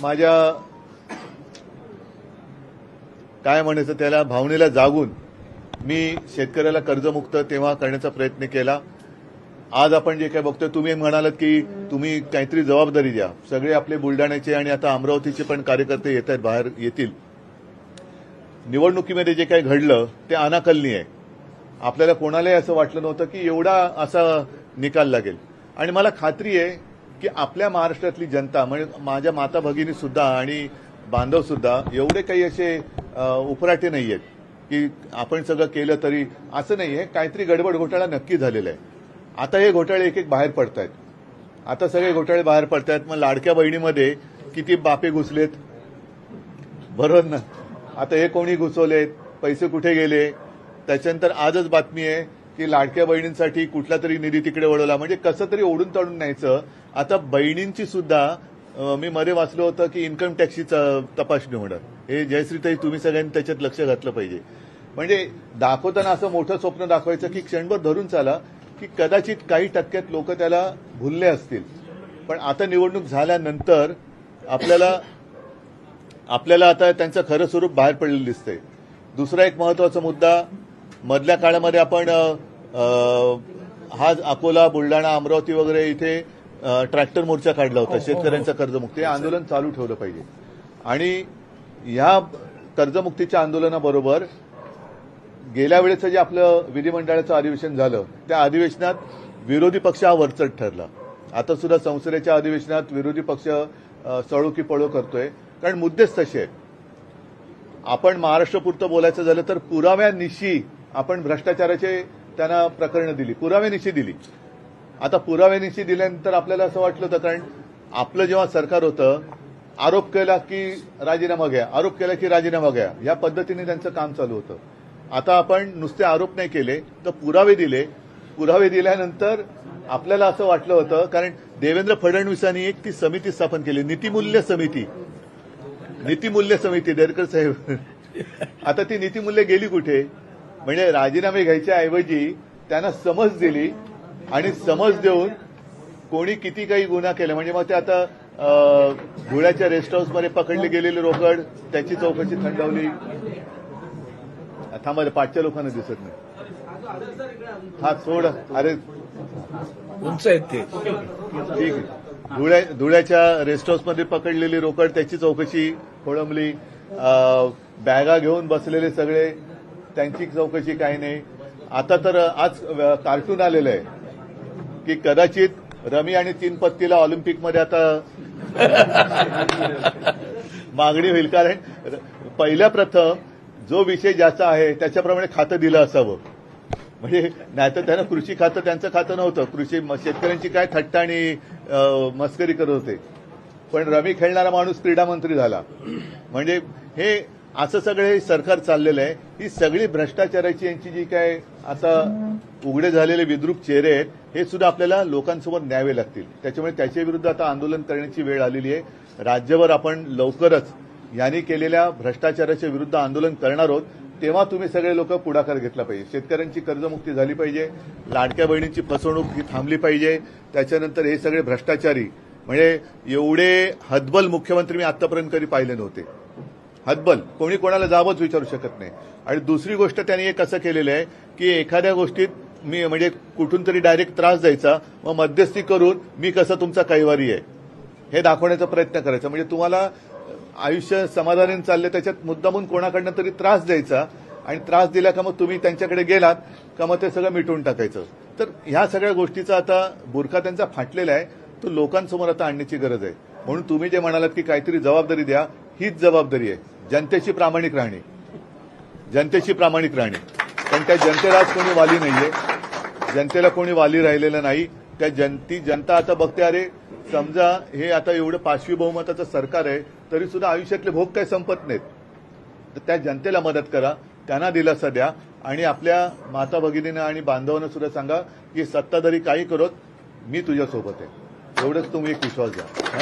माझ्या काय म्हणायचं त्याला भावनेला जागून मी शेतकऱ्याला कर्जमुक्त तेव्हा करण्याचा प्रयत्न केला. आज आपण जे काय बघतोय तुम्ही म्हणालात की तुम्ही काहीतरी जबाबदारी द्या. सगळे आपले बुलढाण्याचे आणि आता अमरावतीचे पण कार्यकर्ते येत आहेत बाहेर येतील. निवडणुकीमध्ये जे काही घडलं ते अनाकलनीय आहे. आपल्याला कोणालाही असं वाटलं नव्हतं की एवढा असा निकाल लागेल. आणि मला खात्री आहे की आपल्या महाराष्ट्रातली जनता म्हणजे माझ्या माता भगिनी सुद्धा आणि बांधव सुद्धा एवढे काही असे उपराटे नाही आहेत की आपण सगळं केलं तरी असं नाही आहे काहीतरी गडबड घोटाळा नक्की झालेला आहे. आता हे घोटाळे एक एक बाहेर पडत आहेत आता सगळे घोटाळे बाहेर पडत आहेत मग लाडक्या बहिणीमध्ये किती बापे घुसलेत? बरोबर ना? आता हे कोणी घुसवलेत? पैसे कुठे गेले? त्याच्यानंतर आजच बातमी आहे. की लाडक्या बहिणींसाठी कुठला तरी निधी तिकडे वळवला. म्हणजे कसं तरी ओढून ताडून न्यायचं. आता बहिणींची सुद्धा मी मध्ये वाचलं होतं की इन्कम टॅक्सची च- तपासणी होणार. हे जयश्रीताई तुम्ही सगळ्यांनी त्याच्यात लक्ष घातलं पाहिजे. म्हणजे दाखवताना असं मोठं स्वप्न दाखवायचं की क्षणभर धरून चाला की कदाचित काही टक्क्यात लोक त्याला भुलले असतील. पण आता निवडणूक झाल्यानंतर आपल्याला आपल्याला आता त्यांचं खरं स्वरूप बाहेर पडलेलं दिसतंय. दुसरा एक महत्त्वाचा मुद्दा मधल्या काळामध्ये आपण हा अकोला बुलढाणा अमरावती वगैरे इथे ट्रॅक्टर मोर्चा काढला होता शेतकऱ्यांचं कर्जमुक्ती. हे आंदोलन चालू ठेवलं पाहिजे. आणि या कर्जमुक्तीच्या आंदोलनाबरोबर गेल्या वेळेचं जे आपलं विधिमंडळाचं अधिवेशन झालं त्या अधिवेशनात विरोधी पक्ष हा वरचढ ठरला. आता सुद्धा संसदेच्या अधिवेशनात विरोधी पक्ष सळो की पळो करतोय. कारण मुद्देच तसे आहेत. आपण महाराष्ट्रपुरतं बोलायचं झालं तर पुराव्यानिशी आपण भ्रष्टाचाराचे त्यांना प्रकरणं दिली पुराव्यानिशी दिली. आता पुराव्यानिशी दिल्यानंतर आपल्याला असं वाटलं होतं कारण आपलं जेव्हा सरकार होतं आरोप केला की राजीनामा घ्या आरोप केला की राजीनामा घ्या या पद्धतीने त्यांचं काम चालू होतं. आता आपण नुसते आरोप नाही केले तर पुरावे दिले. पुरावे दिल्यानंतर आपल्याला असं वाटलं होतं कारण देवेंद्र फडणवीसांनी एक ती समिती स्थापन केली नीतिमूल्य समिती. नीतिमूल्य समिती देरकर साहेब. आता ती नीतिमूल्य गेली कुठे? म्हणजे राजीनामे घ्यायच्या ऐवजी त्यांना समज दिली आणि समज देऊन कोणी किती काही गुन्हा केला. म्हणजे मग ते आता धुळ्याच्या रेस्ट हाऊसमध्ये पकडले गेलेले रोकड त्याची चौकशी थंडवली. थांबा पाठच्या लोकांना दिसत नाही. हा सोड. अरे. उंच आहेत ते. ठीक आहे. धुळ्या धुळ्याच्या रेस्ट हाऊसमध्ये पकडलेली रोकड त्याची चौकशी खोळंबली. बॅगा घेऊन बसलेले सगळे. त्यांची चौकशी काही नाही. आता तर आज कार्टून आलेलं आहे. की कदाचित रमी आणि तीन पत्तीला ऑलिम्पिकमध्ये आता मागणी होईल. कारण पहिल्या प्रथम जो विषय ज्याचा आहे त्याच्याप्रमाणे खातं दिलं असावं. म्हणजे नाहीतर त्यांना कृषी खातं त्यांचं खातं नव्हतं. कृषी म- शेतकऱ्यांची काय थट्टा आणि मस्करी करत होते. पण रमी खेळणारा माणूस क्रीडा मंत्री झाला. म्हणजे हे असं सगळं हे सरकार चाललेलं आहे. ही सगळी भ्रष्टाचाराची यांची जी काय आता उघडे झालेले विद्रूप चेहरे आहेत हे सुद्धा आपल्याला लोकांसमोर न्यावे लागतील. त्याच्यामुळे त्याच्याविरुद्ध आता आंदोलन करण्याची वेळ आलेली आहे. राज्यभर आपण लवकरच यांनी केलेल्या भ्रष्टाचाराच्या विरुद्ध आंदोलन करणार आहोत. तेव्हा तुम्ही सगळे लोक पुढाकार घेतला पाहिजे. शेतकऱ्यांची कर्जमुक्ती झाली पाहिजे. लाडक्या बहिणींची फसवणूक ही थांबली पाहिजे. त्याच्यानंतर हे सगळे भ्रष्टाचारी म्हणजे एवढे हतबल मुख्यमंत्री मी आतापर्यंत कधी पाहिले नव्हते. हतबल. कोणी कोणाला जावंच विचारू शकत नाही. आणि दुसरी गोष्ट त्यांनी एक असं केलेलं आहे की एखाद्या गोष्टीत मी म्हणजे कुठून तरी डायरेक्ट त्रास द्यायचा मग मध्यस्थी करून मी कसं तुमचा कैवारी आहे. हे दाखवण्याचा प्रयत्न करायचा. म्हणजे तुम्हाला आयुष्य समाधानाने चालले त्याच्यात मुद्दामून कोणाकडनं तरी त्रास द्यायचा आणि त्रास दिला का मग तुम्ही त्यांच्याकडे गेलात का मग ते सगळं मिटवून टाकायचं. तर ह्या सगळ्या गोष्टीचा आता बुरखा त्यांचा फाटलेला आहे. तो लोकांसमोर आता आणण्याची गरज आहे. म्हणून तुम्ही जे म्हणालात की काहीतरी जबाबदारी द्या हीच जबाबदारी आहे. जनतेशी प्रामाणिक राहणे. जनतेशी प्रामाणिक राहणे. पण त्या जनतेला आज कोणी वाली नाहीये. जनतेला कोणी वाली राहिलेलं नाही. त्या जनती जनता आता बघते अरे समजा हे आता एवढं पाचवी बहुमताचं सरकार आहे तरी सुद्धा आयुष्यातले भोग काही संपत नाहीत. तर त्या जनतेला मदत करा त्यांना दिलासा द्या आणि आपल्या माता भगिनींना आणि बांधवांना सुद्धा सांगा की सत्ताधारी काही करत मी तुझ्यासोबत आहे. एवढंच तुम्ही एक विश्वास द्या.